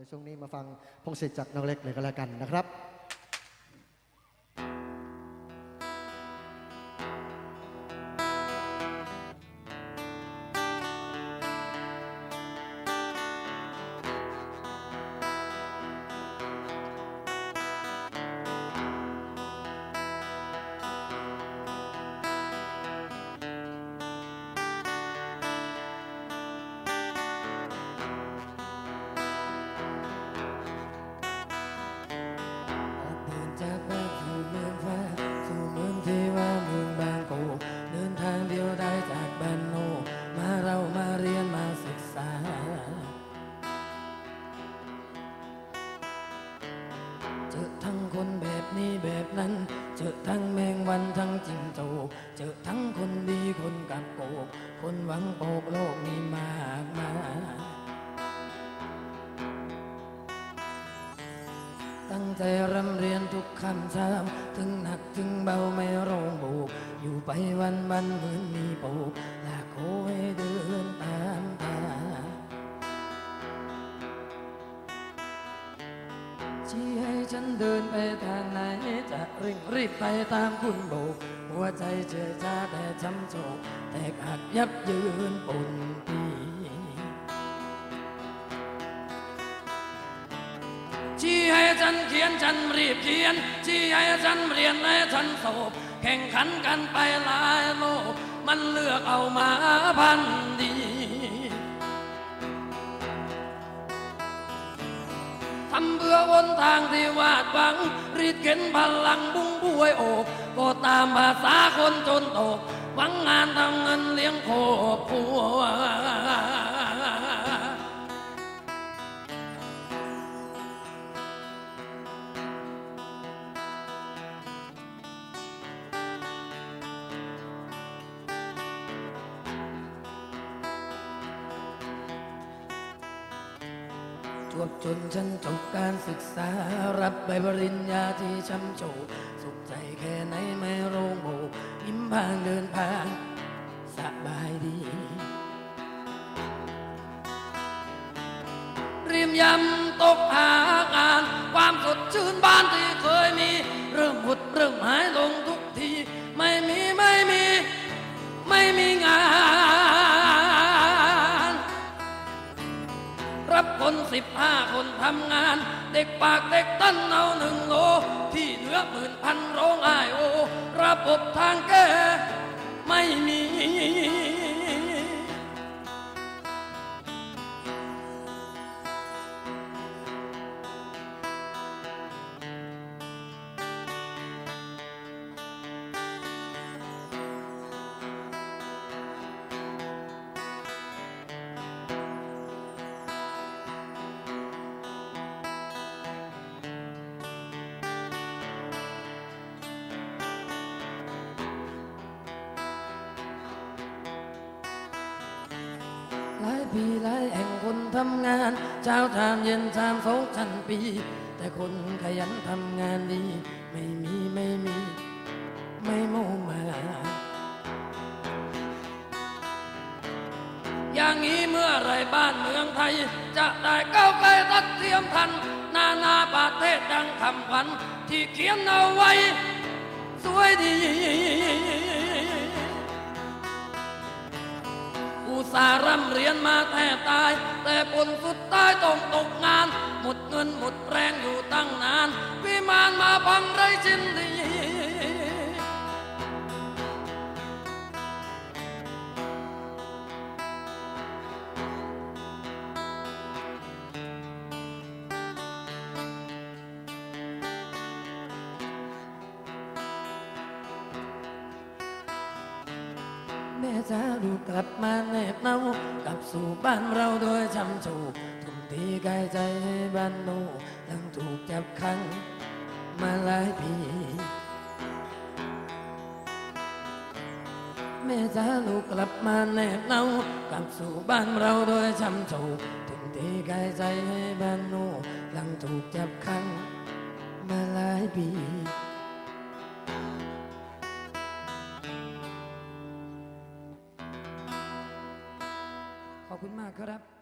ดี๋ยวช่วงนี้มาฟังพงศิษย์จากน้องเล็กเลยก็แล้วกันนะครับ คนแบบนี้แบบนั้น เจอทั้งแมงวันทั้งจิงโจกเจอทั้งคนดีคนกับโกกคนหวังโปกโลกมีมากมายตั้งใจรำเรียนทุกคำซ้ำถึงหนักถึงเบาไม่ร้องโบกอยู่ไปวันวันเหมือนมีโปกลากโคให้เดินตาม ชี้ให้ฉันเดินไปทางไหน จะเร่งรีบไปตามคุณโบกหัวใจเชื่อชาแต่ช้ำโศกแตกหักยับยืนปนปีชี้ให้ฉันเขียนฉันรีบเขียนชี้ให้ฉันเรียนให้ฉันสอบแข่งขันกันไปหลายโลก มันเลือกเอามาพันดี ทำเบื่อวนทางที่วาดหวังรีดเข็นพลังบุ้งบวยโอกก็ตามภาษาคนจนตกหวังงานทำเงินเลี้ยงครอบครัว จวบจนฉันจบการศึกษา รับใบปริญญาที่ช้ำโชกสุขใจแค่ไหนไม่โรงโบกยิ้มพางเดินผ่านสบายดีรียมยำตกหางาน ความสดชื่นบ้านที่เคยมี เริ่มหดเริ่มหายลงทุกที ไม่มีไม่มี สิบห้าคนทำงาน เด็กปากเด็กตั้นเอาหนึ่งโล ที่เหลือหมื่นพันร้องไห้โอระบบทางแก้ไม่มี ปีหลายแห่งคนทำงาน เช้าชามเย็นชามสองชั้นปี แต่คนขยันทำงานดี ไม่มีไม่มี ไม่เมามา อย่างนี้เมื่อไรบ้านเมืองไทย จะได้ก้าวไกลทัดเทียมทัน นานาประเทศดังคำขวัญที่เขียนเอาไว้ สวยดี อุตส่าห์ร่ำเรียนมาแทบตาย แต่ผลสุดท้ายต้องตกงาน หมดเงินหมดแรงอยู่ตั้งนานวิมานมาพังไรชิ้นดี จ้าดูกลับมาแนบเนากลับสู่บ้านเราโดยช้ำโชกทุ่มทีกายใจให้บ้านโนตั้งถูกจับขังมาหลายปีแม่จ้าลูกกลับมาแนบเนากลับสู่บ้านเราโดยช้ำโชกทุ่มเทกายใจให้บ้านโนหลังถูกจับขังมาหลายปี คุณมากครับ